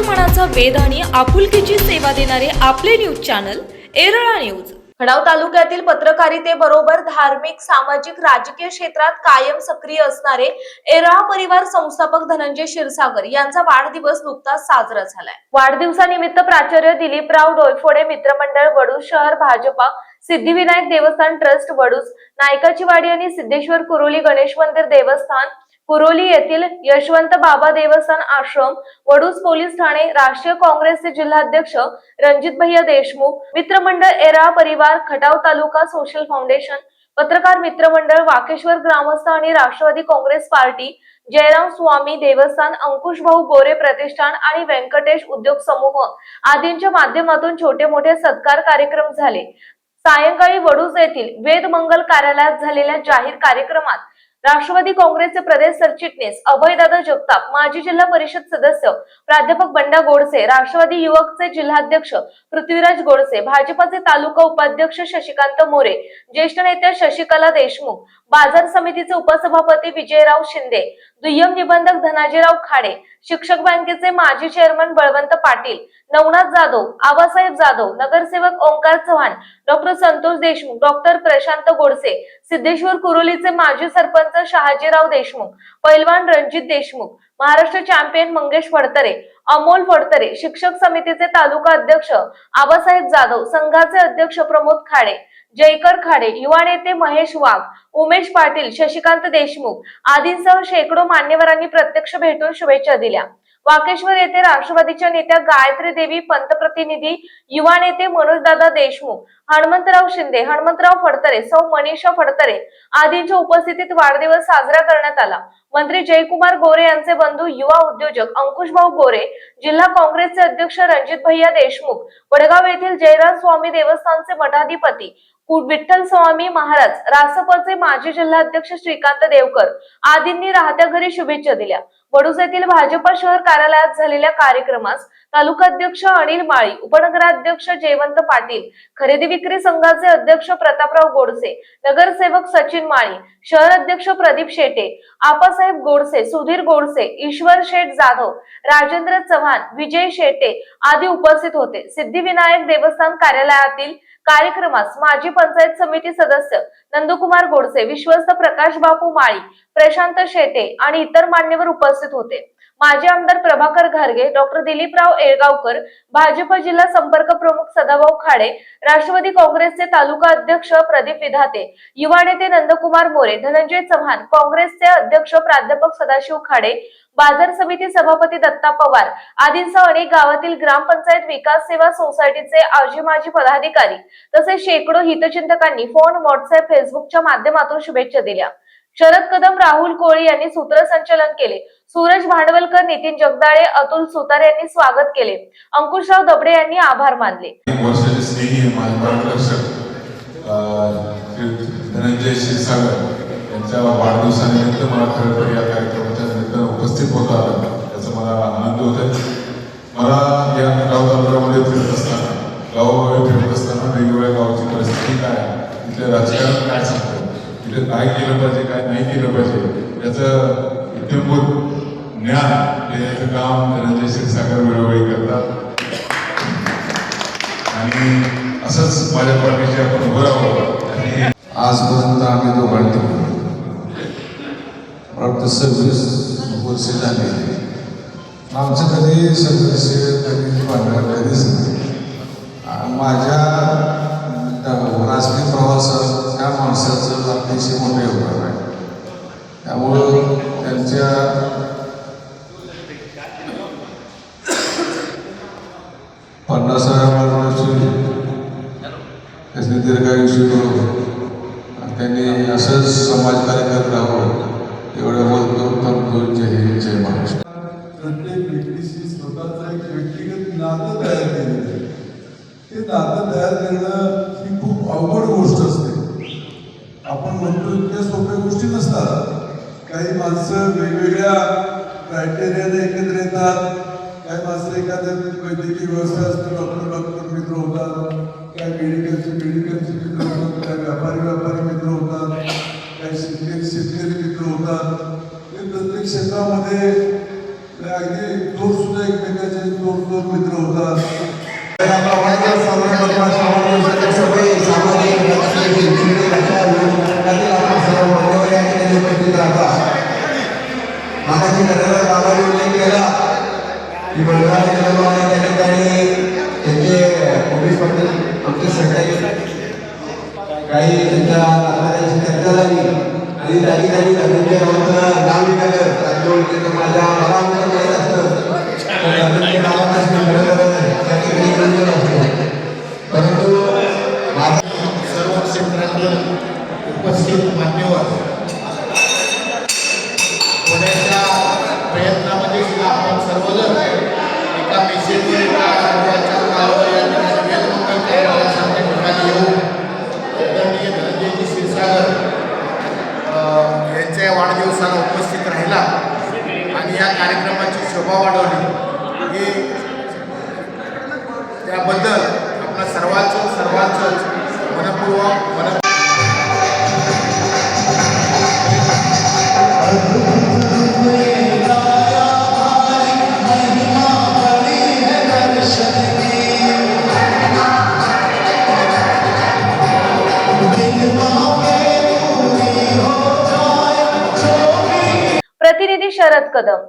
मनाचा वेध आणि आपुलकीची सेवा देणारे आपले news channel Erala news. Khatav तालुक्यातील पत्रकारितेबरोबर धार्मिक सामाजिक राजकीय क्षेत्रात कायम सक्रिय असणारे एरळा परिवार संस्थापक धनंजय क्षीरसागर यांचा वाढदिवस नुकताच साजरा झालाय. वाढदिवसानिमित्त प्राचार्य दिलीपराव डोयफोडे मित्रमंडळ वडूज शहर भाजपा सिद्धिविनायक देवस्थान ट्रस्ट वडूज नायकाची वाडी आणि सिद्धेश्वर कुरोली गणेश मंदिर देवस्थान कुरोली येथील यशवंत बाबा देवस्थान आश्रम वडूज पोलीस ठाणे राष्ट्रीय काँग्रेसचे जिल्हाध्यक्ष रणजित भैया देशमुख मित्रमंडळ एरा परिवार खटाव तालुका सोशल फाउंडेशन पत्रकार मित्रमंडळ वाकेश्वर ग्रामस्थ आणि राष्ट्रवादी काँग्रेस पार्टी जयराम स्वामी देवस्थान अंकुश भाऊ गोरे प्रतिष्ठान आणि व्यंकटेश उद्योग समूह आदींच्या माध्यमातून छोटे मोठे सत्कार कार्यक्रम झाले. सायंकाळी वडूज येथील वेद मंगल कार्यालयात झालेल्या जाहीर कार्यक्रमात राष्ट्रवादी काँग्रेसचे प्रदेश सरचिटणीस अभयदादा जगताप माजी जिल्हा परिषद सदस्य प्राध्यापक बंडा गोडसे राष्ट्रवादी युवकचे जिल्हाध्यक्ष पृथ्वीराज गोडसे भाजपाचे तालुका उपाध्यक्ष शशिकांत मोरे ज्येष्ठ नेत्या शशिकला देशमुख बाजार समितीचे उपसभापती विजयराव शिंदे दुय्यम निबंधक धनाजीराव खाडे शिक्षक बँकेचे माजी चेअरमन बळवंत पाटील नवनाथ जाधव आबासाहेब जाधव नगरसेवक ओंकार चव्हाण डॉक्टर संतोष देशमुख डॉक्टर प्रशांत गोडसे सिद्धेश्वर कुरोलीचे माजी सरपंच शहाजीराव देशमुख पैलवान रणजित देशमुख महाराष्ट्र चॅम्पियन मंगेश फडतरे अमोल फडतरे शिक्षक समितीचे तालुका अध्यक्ष आबासाहेब जाधव संघाचे अध्यक्ष प्रमोद खाडे जयकर खाडे युवा नेते महेश वाघ उमेश पाटील शशिकांत देशमुख आदींसह शेकडो मान्यवरांनी प्रत्यक्ष भेटून शुभेच्छा दिल्या. वाकेश्वर येथे राष्ट्रवादीच्या नेत्या गायत्री देवी पंतप्रतिनिधी युवा नेते मनोजदादा देशमुख हनुमंतराव शिंदे हनुमंतराव फडतरे सौ मनीषा फडतरे आदींच्या उपस्थितीत वाढदिवस साजरा करण्यात आला. मंत्री जयकुमार गोरे यांचे बंधू युवा उद्योजक अंकुशभाऊ गोरे जिल्हा काँग्रेसचे अध्यक्ष रणजित भैया देशमुख वडगाव येथील जयराज स्वामी देवस्थानचे मठाधिपती विठ्ठल स्वामी महाराज रासपचे माजी जिल्हाध्यक्ष श्रीकांत देवकर आदींनी राहत्या घरी शुभेच्छा दिल्या. वडूज येथील भाजपा शहर कार्यालयात झालेल्या कार्यक्रमास तालुकाध्यक्ष अनिल माळी उपनगराध्यक्ष जयवंत पाटील खरेदी विक्री संघाचे अध्यक्ष प्रतापराव गोडसे नगरसेवक सचिन माळी शहर अध्यक्ष प्रदीप शेटे आपासाहेब गोडसे सुधीर गोडसे ईश्वर शेठ जाधव राजेंद्र चव्हाण विजय शेटे आदी उपस्थित होते. सिद्धिविनायक देवस्थान कार्यालयातील कार्यक्रमास माजी पंचायत समिती सदस्य नंदकुमार गोडसे विश्वस्त प्रकाश बापू माळी प्रशांत शेटे आणि इतर मान्यवर उपस्थित होते. माजी आमदार प्रभाकर घारगे डॉक्टर दिलीपराव येळगावकर भाजप जिल्हा संपर्क प्रमुख सदाभाऊ खाडे राष्ट्रवादी काँग्रेसचे तालुका अध्यक्ष प्रदीप विधाते युवा नेते नंदकुमार मोरे धनंजय चव्हाण काँग्रेसचे अध्यक्ष प्राध्यापक सदाशिव खाडे बाजार समिती सभापती दत्ता पवार आदींसह अनेक गावातील ग्रामपंचायत विकास सेवा सोसायटीचे आजी माजी पदाधिकारी तसेच शेकडो हितचिंतकांनी फोन व्हॉट्सअप फेसबुकच्या माध्यमातून शुभेच्छा दिल्या. शरद कदम राहुल कोळी यांनी सूत्रसंचलन केले. सूरज भांडवलकर नितीन जगदाळे अतुल सुतार यांनी स्वागत केले. अंकुशराव दबडे यांनी आभार मानले. एक धनंजय क्षीरसागर यांच्या वाढदिवसानिमित्त मला खरं तर या कार्यक्रमाच्या निमित्तानं उपस्थित होता आलं. त्याचा मला आनंद होत आहे मला या गाव तालुक्यामध्ये फिरत असताना गावोगावी फिरत असताना वेगवेगळ्या गावची परिस्थिती काय तिथले राजकारण काय सांगतं तिथे काय केलं पाहिजे काय नाही केलं पाहिजे याचं इत्यंभूत ज्ञान देण्याचं काम धनंजय क्षीरसागर वेळोवेळी करतात. आणि असंच माझ्या पाठीशी आपण उभं राहावं आणि आजपर्यंत आम्ही दोघांनी फक्त सव्वीस वर्ष झाले आमचं कधी सव्वीस कधी भांडण कधीच नाही. माझ्या राजकीय प्रवासात त्या माणसाचं अतिशय मोठं योगदान आहे. त्यामुळं त्यांच्या पन्नासाव्या वर्षी त्याचे दीर्घायुष्य करून आणि त्यांनी असंच समाजकार्य करत राहावं एवढं बोलतो थांबतो जय हिंद जय महाराष्ट्र. प्रत्येक व्यक्तीशी स्वतःचं एक व्यक्तिगत नातं तयार केलेलं आहे. ते नातं तयार करणं ही खूप अवघड गोष्ट असते. आपण म्हणतो इतक्या सोप्या गोष्टी नसतात. काही माणसं वेगवेगळ्या क्रायटेरियाने एकत्र येतात काही माणसं एखाद्या वैद्यकीय व्यवस्था असते डॉक्टर डॉक्टर मित्र होतात काही मेडिकलचे मेडिकलचे मित्र होतात काही व्यापारी व्यापारी मित्र होतात काही शेतकरी शेतकरी मित्र होतात हे प्रत्येक क्षेत्रामध्ये अगदी तो सुद्धा एकमेकाचे चोर चोर मित्र होतात आपला वाढदिवस साजरा करतो अशा वाढदिवसाच्या सवयी सामाजिक राजकीय शैक्षणिक अशा विविध प्रकारचे आपण सर्व मान्यवर या ठिकाणी उपस्थित राहतात मागाशी घराला बाबांनी उल्लेख केला की बळीराजा जन्माने त्या ठिकाणी त्यांचे पोलीस पाटील आमचे सहकारी काही त्यांच्या चर्चा झाली. आणि त्या ठिकाणी धनंजय रावांचं नाव निघालं राज्यमंत्रीचं माझ्या मला आमचं माहीत असतं तर धनंजय रावांना खरं तर त्या ठिकाणी नियोजन असतं परंतु माझा सर्व क्षेत्रातील उपस्थित मान्यवर होण्याच्या प्रयत्नामध्ये सुद्धा आपण सर्वजण एका मेसेजवर एका आठवड्याच्या कालावर या ठिकाणी वेदमंगल कार्यालयासारख्या ठिकाणी येऊन आदरणीय धनंजयजी क्षीरसागर अ, यांच्या या वाढदिवसाला उपस्थित राहिला आणि या कार्यक्रमाची शोभा वाढवली हे त्याबद्दल आपल्या सर्वांचं सर्वांचं मनपूर्वक मन प्रतिनिधी शरद कदम.